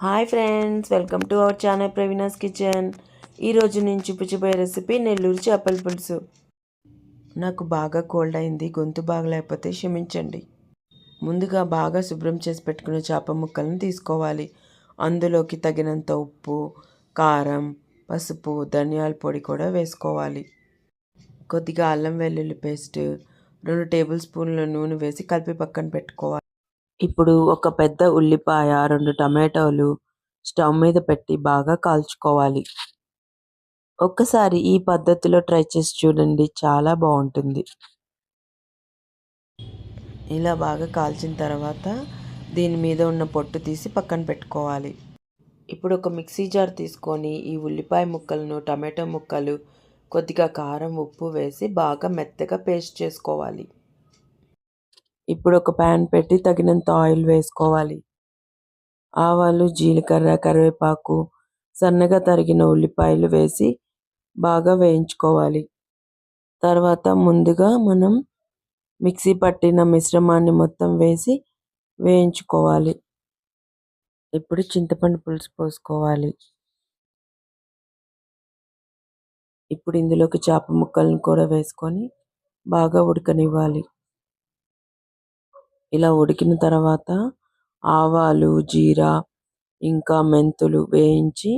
Hi friends welcome to our channel Praveena's kitchen. ఈరోజు నేను చూపించబోయే రెసిపీ నెల్లూరు చేపల పులుసు. నాకు బాగా కోల్డ్ అయింది గొంతు బాగలేకపోతే క్షమించండి. ముందుగా బాగా శుభ్రం చేసి పెట్టుకున్న చేప ముక్కలను తీసుకోవాలి. అందులోకి తగినంత ఉప్పు కారం పసుపు ధనియాల పొడి కూడా వేసుకోవాలి. కొద్దిగా అల్లం వెల్లుల్లి పేస్ట్ రెండు టేబుల్ స్పూన్ల నూనె వేసి కలిపి పక్కన పెట్టుకోవాలి. ఇప్పుడు ఒక పెద్ద ఉల్లిపాయ రెండు టమాటోలు స్టవ్ మీద పెట్టి బాగా కాల్చుకోవాలి. ఒక్కసారి ఈ పద్ధతిలో ట్రై చేసి చూడండి చాలా బాగుంటుంది. ఇలా బాగా కాల్చిన తర్వాత దీని మీద ఉన్న పొట్టు తీసి పక్కన పెట్టుకోవాలి. ఇప్పుడు ఒక మిక్సీ జార్ తీసుకొని ఈ ఉల్లిపాయ ముక్కలను టమాటో ముక్కలు కొద్దిగా కారం ఉప్పు వేసి బాగా మెత్తగా పేస్ట్ చేసుకోవాలి. ఇప్పుడు ఒక ప్యాన్ పెట్టి తగినంత ఆయిల్ వేసుకోవాలి. ఆవాలు జీలకర్ర కరివేపాకు సన్నగా తరిగిన ఉల్లిపాయలు వేసి బాగా వేయించుకోవాలి. తర్వాత ముందుగా మనం మిక్సీ పట్టిన మిశ్రమాన్ని మొత్తం వేసి వేయించుకోవాలి. ఇప్పుడు చింతపండు పులుసు పోసుకోవాలి. ఇప్పుడు ఇందులోకి చేప ముక్కలను కూడా వేసుకొని బాగా ఉడకనివ్వాలి. ఇలా ఉడికిన తర్వాత ఆవాలు జీరా ఇంకా మెంతులు వేయించి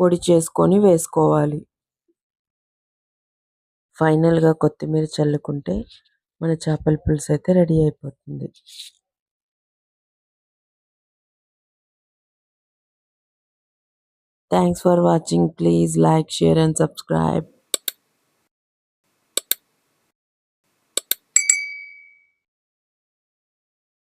పొడి చేసుకొని వేసుకోవాలి. ఫైనల్గా కొత్తిమీర చల్లుకుంటే మన చేపల పులుసు అయితే రెడీ అయిపోతుంది. Thanks for watching. Please like share and subscribe.